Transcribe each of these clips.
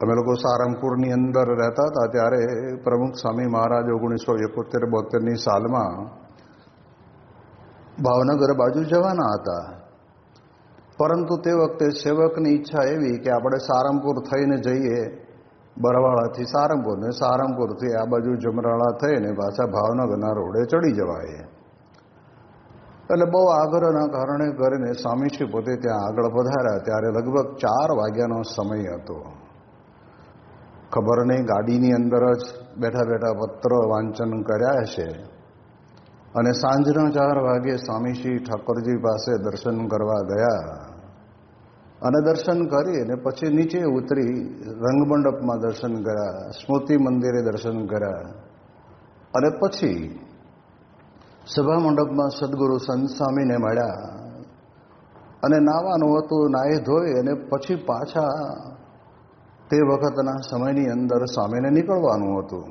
અમે લોકો સારંગપુરની અંદર રહેતા હતા ત્યારે પ્રમુખ સ્વામી મહારાજ ઓગણીસો એકોતેર બોતેરની સાલમાં ભાવનગર બાજુ જવાના હતા. પરંતુ તે વખતે સેવકની ઈચ્છા એવી કે આપણે સારંગપુર થઈને જઈએ, બરવાળાથી સારંગપુર ને સારંગપુરથી આ બાજુ જમરાળા થઈને પાછા ભાવનગરના રોડે ચડી જવાય. એટલે બહુ આગ્રહના કારણે કરીને સ્વામીશ્રી પોતે ત્યાં આગળ વધાર્યા. ત્યારે લગભગ ચાર વાગ્યાનો સમય હતો. ખબર નહીં, ગાડીની અંદર જ બેઠા બેઠા પત્ર વાંચન કર્યા છે અને સાંજના ચાર વાગે સ્વામીશ્રી ઠાકોરજી પાસે દર્શન કરવા ગયા. અને દર્શન કરી અને પછી નીચે ઉતરી રંગમંડપમાં દર્શન કર્યા, સ્મૃતિ મંદિરે દર્શન કર્યા. અને પછી સભા મંડપમાં સદગુરુ સંત સ્વામીને મળ્યા. અને નાવાનું હતું, નાહી ધોઈ અને પછી પાછા તે વખતના સમયની અંદર સ્વામીને નીકળવાનું હતું.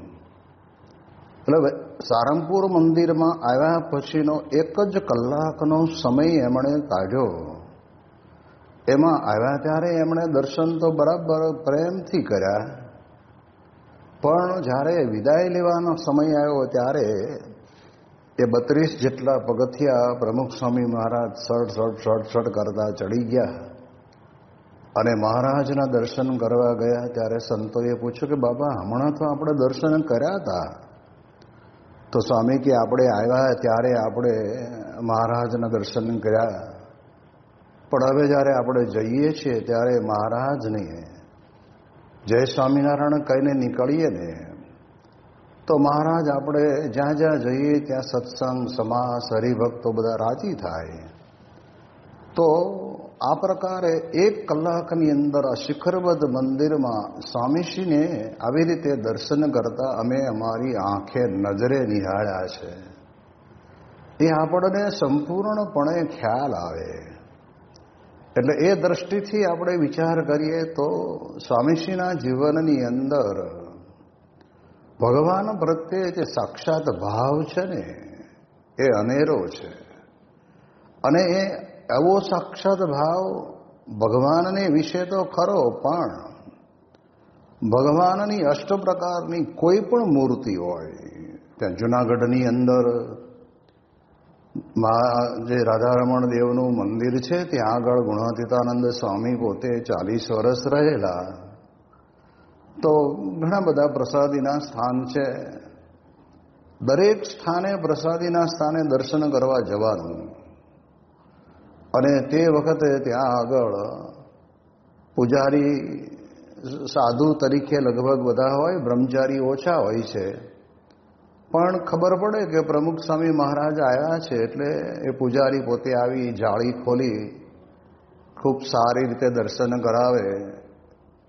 એટલે સારંગપુર મંદિરમાં આવ્યા પછીનો એક જ કલાકનો સમય એમણે કાઢ્યો. એમાં આવ્યા ત્યારે એમણે દર્શન તો બરાબર પ્રેમથી કર્યા. પણ જ્યારે વિદાય લેવાનો સમય આવ્યો ત્યારે એ બત્રીસ જેટલા પગથિયા પ્રમુખ સ્વામી મહારાજ સડ સડ સડ સડ કરતા ચડી ગયા. અને મહારાજના દર્શન કરવા ગયા ત્યારે સંતોએ પૂછ્યું કે, બાબા, હમણાં તો આપણે દર્શન કર્યા હતા તો સ્વામી કે આપણે આવ્યા ત્યારે આપણે મહારાજના દર્શન કર્યા. પણ હવે જ્યારે આપણે જઈએ છીએ ત્યારે મહારાજને જય સ્વામિનારાયણ કહીને નીકળીએ ને, તો મહારાજ આપણે જ્યાં જ્યાં જઈએ ત્યાં સત્સંગ, સમાસ, હરિભક્તો બધા રાજી થાય. તો આ પ્રકારે એક કલાકની અંદર આ શિખરબદ્ધ મંદિરમાં સ્વામીશ્રીને આવી રીતે દર્શન કરતા અમે અમારી આંખે નજરે નિહાળ્યા છે એ આપણને સંપૂર્ણપણે ખ્યાલ આવે એટલે એ દ્રષ્ટિથી આપણે વિચાર કરીએ તો સ્વામીશ્રીના જીવનની અંદર ભગવાન પ્રત્યે જે સાક્ષાત ભાવ છે ને, એ અનેરો છે. અને એ એવો સાક્ષાત ભાવ ભગવાનને વિશે તો ખરો, પણ ભગવાનની અષ્ટ પ્રકારની કોઈ પણ મૂર્તિ હોય, ત્યાં જુનાગઢની અંદર જે રાધારમણ દેવનું મંદિર છે, ત્યાં આગળ ગુણાતીતાનંદ સ્વામી પોતે ચાલીસ વર્ષ રહેલા. તો ઘણા બધા પ્રસાદીના સ્થાન છે. દરેક સ્થાને પ્રસાદીના સ્થાને દર્શન કરવા જવાનું. અને તે વખતે ત્યાં આગળ પૂજારી સાધુ તરીકે લગભગ બધા હોય, બ્રહ્મચારી ઓછા હોય છે. પણ ખબર પડે કે પ્રમુખ સ્વામી મહારાજ આવ્યા છે એટલે એ પૂજારી પોતે આવી જાળી ખોલી, ખૂબ સારી રીતે દર્શન કરાવે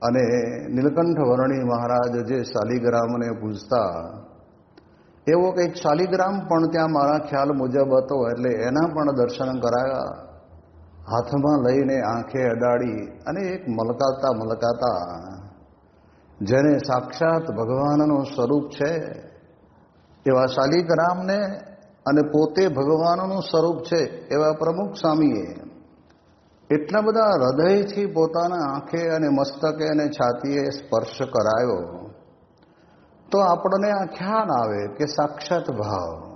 અને નીલકંઠ વર્ણી મહારાજ જે શાલિગ્રામને પૂજતા, એવો કંઈક શાલિગ્રામ પણ ત્યાં મારા ખ્યાલ મુજબ હતો એટલે એના પણ દર્શન કરાયા. હાથમાં લઈને આંખે અડાડી અને એક મલકાતા મલકાતા, જેને સાક્ષાત ભગવાનનું સ્વરૂપ છે, એવા શાલિગ્રામને અને પોતે ભગવાનનું સ્વરૂપ છે, એવા પ્રમુખ સ્વામીએ એટલા બધા હૃદયથી પોતાના આંખે અને મસ્તકે અને છાતીએ સ્પર્શ કરાયો, તો આપણને આ ખ્યાલ આવે કે સાક્ષાત ભાવ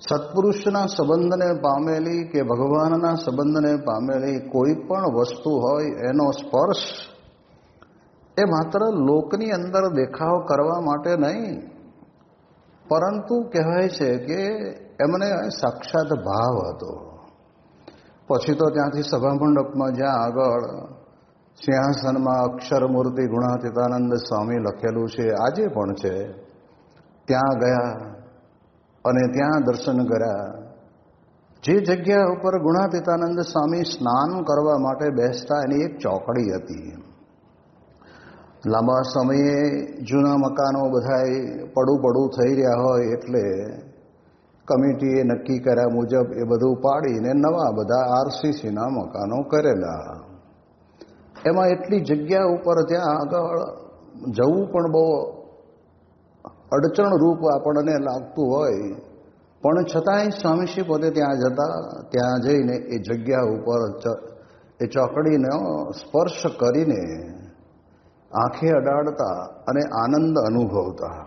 સત્પુરુષના સંબંધને પામેલી કે ભગવાનના સંબંધને પામેલી કોઈ પણ વસ્તુ હોય એનો સ્પર્શ એ માત્ર લોકની અંદર દેખાવ કરવા માટે નહીં. પરંતુ કહેવાય છે કે એમને સાક્ષાત ભાવ હતો. પછી તો ત્યાંથી સભામંડપમાં જ્યાં આગળ સિંહાસનમાં અક્ષરમૂર્તિ ગુણાતીતાનંદ સ્વામી લખેલું છે, આજે પણ છે. ત્યાં ગયા અને ત્યાં દર્શન કર્યા. જે જગ્યા ઉપર ગુણાતીતાનંદ સ્વામી સ્નાન કરવા માટે બેસતા એની એક ચોકડી હતી. લાંબા સમયે જૂના મકાનો બધાએ પડું પડું થઈ રહ્યા હોય એટલે કમિટીએ નક્કી કર્યા મુજબ એ બધું પાડીને નવા બધા આરસીસીના મકાનો કરેલા. એમાં એટલી જગ્યા ઉપર ત્યાં આગળ જવું પણ બહુ અડચણ રૂપ આપણને લાગતું હોય, પણ છતાંય સ્વામીશ્રી પોતે ત્યાં જતા, ત્યાં જઈને એ જગ્યા ઉપર એ ચોકડીનો સ્પર્શ કરીને આંખે અડાડતા અને આનંદ અનુભવતા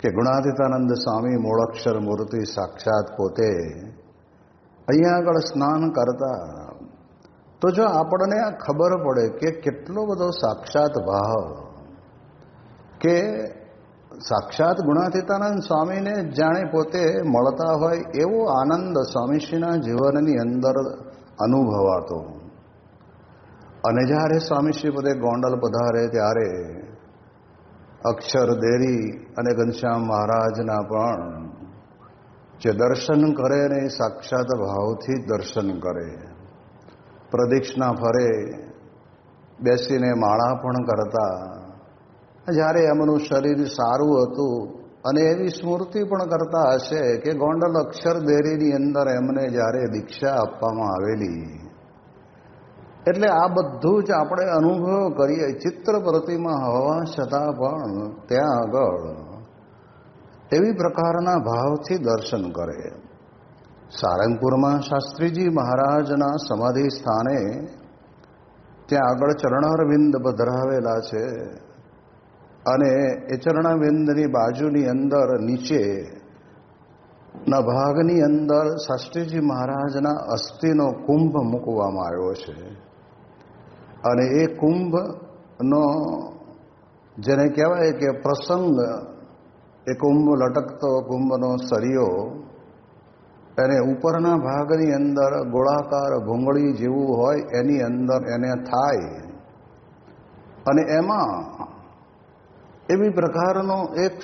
કે ગુણાતીતાનંદ સ્વામી મૂળક્ષર મૂર્તિ સાક્ષાત પોતે અહીંયા આગળ સ્નાન કરતા, તો જો આપણને આ ખબર પડે કે કેટલો બધો સાક્ષાત ભાવ કે સાક્ષાત ગુણાતીતાનંદ સ્વામીને જાણે પોતે મળતા હોય એવો આનંદ સ્વામીશ્રીના જીવનની અંદર અનુભવાતો. અને જ્યારે સ્વામીશ્રી પોતે ગોંડલ પધારે ત્યારે અક્ષર દેરી અને ઘનશ્યામ મહારાજના પણ જે દર્શન કરે ને સાક્ષાત ભાવથી દર્શન કરે. પ્રદક્ષિણા ફરે, બેસીને માળા પણ કરતા જ્યારે એમનું શરીર સારું હતું, અને એવી સ્મૃતિ પણ કરતા હશે કે ગોંડલ અક્ષર દેરીની અંદર એમને જ્યારે દીક્ષા આપવામાં આવેલી. એટલે આ બધું જ આપણે અનુભવ કરીએ, ચિત્ર પ્રતિમા હોવા છતાં પણ ત્યાં આગળ એવી પ્રકારના ભાવથી દર્શન કરે. સારંગપુરમાં શાસ્ત્રીજી મહારાજના સમાધિ સ્થાને ત્યાં આગળ ચરણારવિંદ પધરાવેલા છે. અને એ ચરણાવિંદની બાજુની અંદર નીચે, ના ભાગની અંદર શાસ્ત્રીજી મહારાજના અસ્થિનો કુંભ મૂકવામાં આવ્યો છે. અને એ કુંભનો, જેને કહેવાય કે પ્રસંગ, એ કુંભ લટકતો કુંભનો સળિયો, એને ઉપરના ભાગની અંદર ગોળાકાર ભૂંગળી જેવું હોય એની અંદર એને થાય. અને એમાં એવી પ્રકારનો એક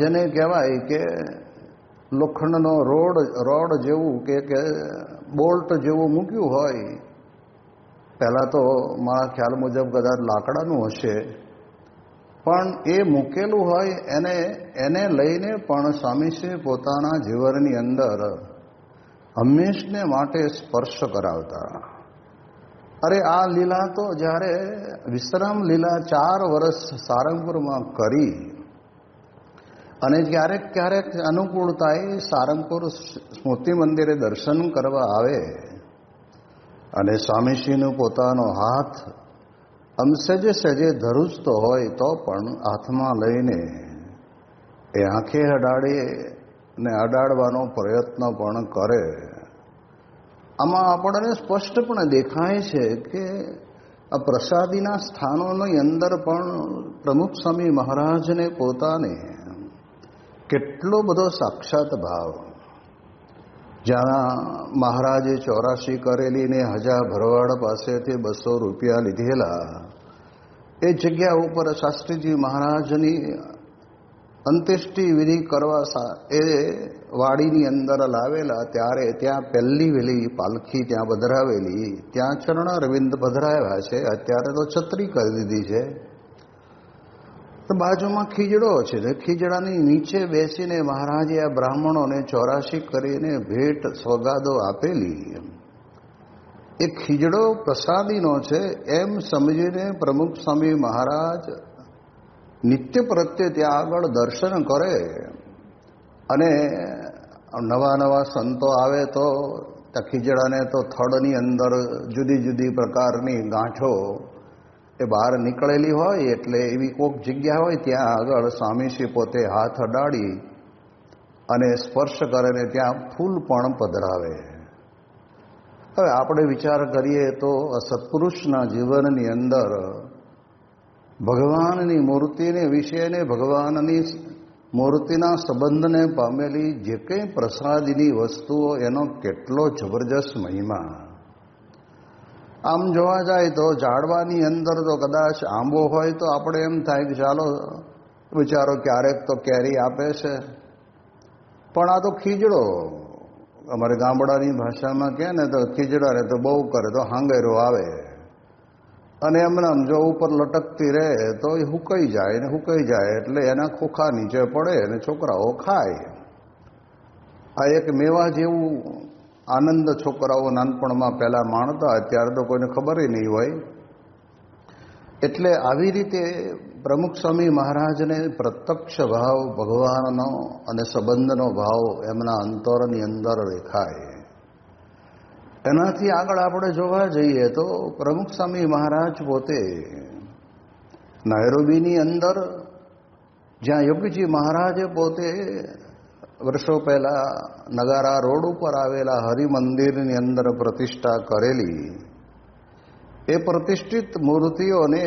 જેને કહેવાય કે લોખંડનો રોડ રોડ જેવું કે બોલ્ટ જેવું મૂક્યું હોય, પહેલાં તો મારા ખ્યાલ મુજબ કદાચ લાકડાનું હશે, પણ એ મૂકેલું હોય એને એને લઈને પણ સ્વામીશ્રી પોતાના જીવનની અંદર હંમેશને માટે સ્પર્શ કરાવતા. અરે આ લીલા તો જ્યારે વિશ્રામ લીલા ચાર વર્ષ સારંગપુરમાં કરી અને ક્યારેક ક્યારેક અનુકૂળતાએ સારંગપુર સ્મૃતિ મંદિરે દર્શન કરવા આવે અને સ્વામીશ્રીનો પોતાનો હાથ આમ સજે સજે ધરુજતો હોય તો પણ હાથમાં લઈને એ આંખે અડાડી ને અડાડવાનો પ્રયત્ન પણ કરે. આમાં આપણને સ્પષ્ટપણે દેખાય છે કે આ પ્રસાદીના સ્થાનોની અંદર પણ પ્રમુખ સ્વામી મહારાજને પોતાને કેટલો બધો સાક્ષાત ભાવ. જ્યાં મહારાજે ચોરાશી કરેલી ને હજા ભરવાડ પાસેથી બસો રૂપિયા લીધેલા, એ જગ્યા ઉપર શાસ્ત્રીજી મહારાજની અંત્યેષ્ટિ વિધિ કરવા એ વાડીની અંદર લાવેલા, ત્યારે ત્યાં પહેલી વેલી પાલખી ત્યાં પધરાવેલી. ત્યાં ચરણ અરવિંદ પધરાવ્યા છે. અત્યારે તો છત્રી કરી દીધી છે. તો બાજુમાં ખીજડો છે. ને ખીજડાની નીચે બેસીને મહારાજે આ બ્રાહ્મણોને ચોરાશી કરીને ભેટ સોગાદો આપેલી. એ ખીજડો પ્રસાદીનો છે. એમ સમજીને પ્રમુખ સ્વામી મહારાજ નિત્ય પ્રત્યે ત્યાં આગળ દર્શન કરે અને નવા નવા સંતો આવે તો ત્યાં ખીજડાને તો થડની અંદર જુદી જુદી પ્રકારની ગાંઠો એ બહાર નીકળેલી હોય એટલે એવી કોઈક જગ્યા હોય ત્યાં આગળ સ્વામીશ્રી પોતે હાથ અડાડી અને સ્પર્શ કરે ને ત્યાં ફૂલ પણ પધરાવે. હવે આપણે વિચાર કરીએ તો સત્પુરુષના જીવનની અંદર ભગવાનની મૂર્તિને વિશેને ભગવાનની મૂર્તિના સંબંધને પામેલી જે કંઈ પ્રસાદીની વસ્તુઓ એનો કેટલો જબરજસ્ત મહિમા. આમ જોવા જાય તો ઝાડવાની અંદર તો કદાચ આંબો હોય તો આપણે એમ થાય કે ચાલો, વિચારો ક્યારેક તો કેરી આપે છે. પણ આ તો ખીજડો. અમારે ગામડાની ભાષામાં કહે ને તો ખીજડા ખીજડાને તો બહુ કરે તો હાંગેરો આવે. અને એમને જો ઉપર લટકતી રહે તો એ હુકાઈ જાય ને હુકાઈ જાય એટલે એના ખોખા નીચે પડે અને છોકરાઓ ખાય. આ એક મેવા જેવું આનંદ છોકરાઓ નાનપણમાં પહેલાં માણતા, અત્યારે તો કોઈને ખબર નહીં હોય. એટલે આવી રીતે પ્રમુખ સ્વામી મહારાજને પ્રત્યક્ષ ભાવ, ભગવાનનો અને સંબંધનો ભાવ એમના અંતરની અંદર દેખાય. એનાથી આગળ આપણે જોવા જઈએ તો પ્રમુખ સ્વામી મહારાજ પોતે નૈરોબીની અંદર જ્યાં યોગીજી મહારાજે પોતે વર્ષો પહેલા નગારા રોડ ઉપર આવેલા હરિમંદિરની અંદર પ્રતિષ્ઠા કરેલી, એ પ્રતિષ્ઠિત મૂર્તિઓને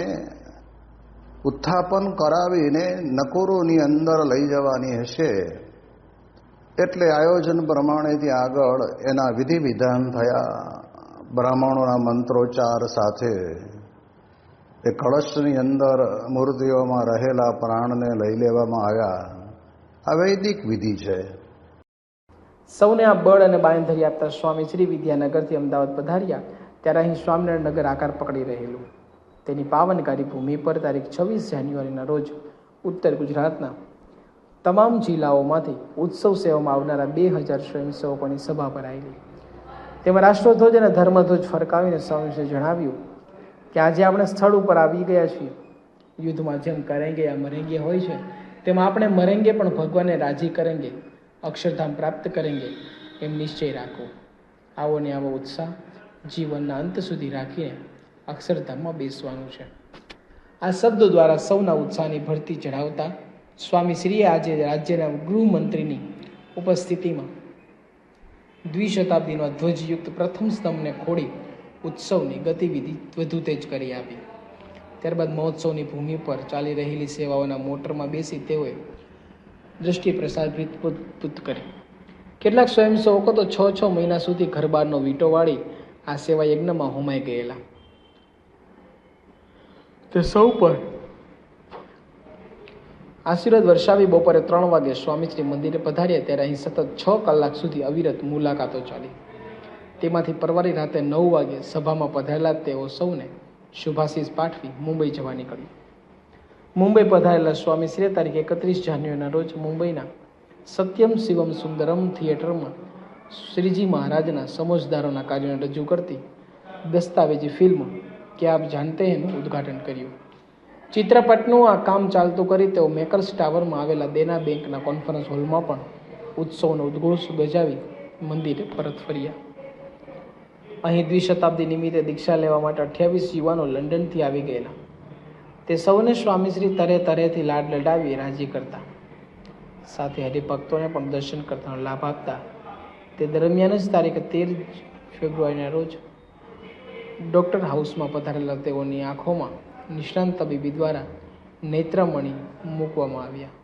ઉત્થાપન કરાવીને નકોરોની અંદર લઈ જવાની હશે. એટલે આયોજન પ્રમાણેથી આગળ એના વિધિ વિધાન થયા. બ્રાહ્મણોના મંત્રોચ્ચાર સાથે એ કળશની અંદર મૂર્તિઓમાં રહેલા પ્રાણને લઈ લેવામાં આવ્યા. આ વૈદિક વિધિ છે. સૌને આ બળ અને બાંધરી આપતા સ્વામી શ્રી વિદ્યાનગરથી અમદાવાદ પધાર્યા. ત્યારે અહીં સ્વામિનારાયણ નગર આકાર પકડી રહેલું. તેની પાવનકારી ભૂમિ પર તારીખ છવ્વીસ જાન્યુઆરીના રોજ ઉત્તર ગુજરાતના તમામ જિલ્લાઓમાંથી ઉત્સવ સેવામાં આવનારા બે હજાર સ્વયંસેવકોની સભા ભરાયેલી તેમાં રાષ્ટ્રધ્વજ અને ધર્મધ્વજ ફરકાવીને સ્વામીજીએ જણાવ્યું કે આજે આપણે સ્થળ ઉપર આવી ગયા છીએ. યુદ્ધમાં જેમ કરેંગે યા મરેંગે હોય છે. તેમાં આપણે મરેંગે પણ ભગવાનને રાજી કરેંગે, અક્ષરધામ પ્રાપ્ત કરેંગે એમ નિશ્ચય રાખો. આવો ને આવો ઉત્સાહ જીવનના અંત સુધી રાખીને અક્ષરધામમાં બેસવાનું છે. આ શબ્દો દ્વારા સૌના ઉત્સાહની ભરતી ચઢાવતા સ્વામી શ્રીએ આજે રાજ્યના ગૃહમંત્રીની ઉપસ્થિતિમાં દ્વિશતાબ્દીનો ધ્વજયુક્ત પ્રથમ સ્તંભને ખોડી ઉત્સવની ગતિવિધિ વધુ તેજ કરી આપી. ત્યારબાદ મહોત્સવની ભૂમિ પર ચાલી રહેલી સેવાઓના મોટરમાં બેસી તેઓએ દ્રષ્ટિ પ્રસારિત કરી કેટલાક સ્વયંસેવકો તો છ છ મહિના સુધી ઘરબારનો વીંટો વાળી આ સેવા યજ્ઞમાં હોમાઈ ગયેલા. તે સૌ પર આશીર્વાદ વર્ષાવી બપોરે ત્રણ વાગે સ્વામીશ્રી મંદિરે પધાર્યા ત્યારે અહીં સતત છ કલાક સુધી અવિરત મુલાકાતો ચાલી. તેમાંથી પરવારી રાતે નવ વાગે સભામાં પધારેલા તેઓ સૌને શુભાશીષ પાઠવી મુંબઈ જવા નીકળ્યું મુંબઈ પધારેલા સ્વામીશ્રીએ તારીખ એકત્રીસ જાન્યુઆરીના રોજ મુંબઈના સત્યમ શિવમ સુંદરમ થિયેટરમાં શ્રીજી મહારાજના સમજદારોના કાર્યોને રજૂ કરતી દસ્તાવેજી ફિલ્મ કે આપ જાણતે હેનું ઉદ્ઘાટન કર્યું. ચિત્રપટનું આ કામ ચાલતું કરી તેઓ મેકર્સ ટાવરમાં આવેલા દેના બેંકના કોન્ફરન્સ હોલમાં પણ ઉત્સવનો ઉદ્ઘોષ ગજાવી મંદિરે પરત ફર્યા. અહીં દ્વિશતાબ્દી નિમિત્તે દીક્ષા લેવા માટે અઠ્યાવીસ યુવાનો લંડનથી આવી ગયેલા. તે સૌને સ્વામીશ્રી તરે તરેથી લાડ લડાવી રાજી કરતા. સાથે હરિભક્તોને પણ દર્શન કરતાનો લાભ આપતા. તે દરમિયાન જ તારીખ તેર ફેબ્રુઆરીના રોજ ડૉક્ટર હાઉસમાં પધારેલા તેઓની આંખોમાં નિષ્ણાંત તબીબી દ્વારા નેત્રમણી મૂકવામાં આવ્યા.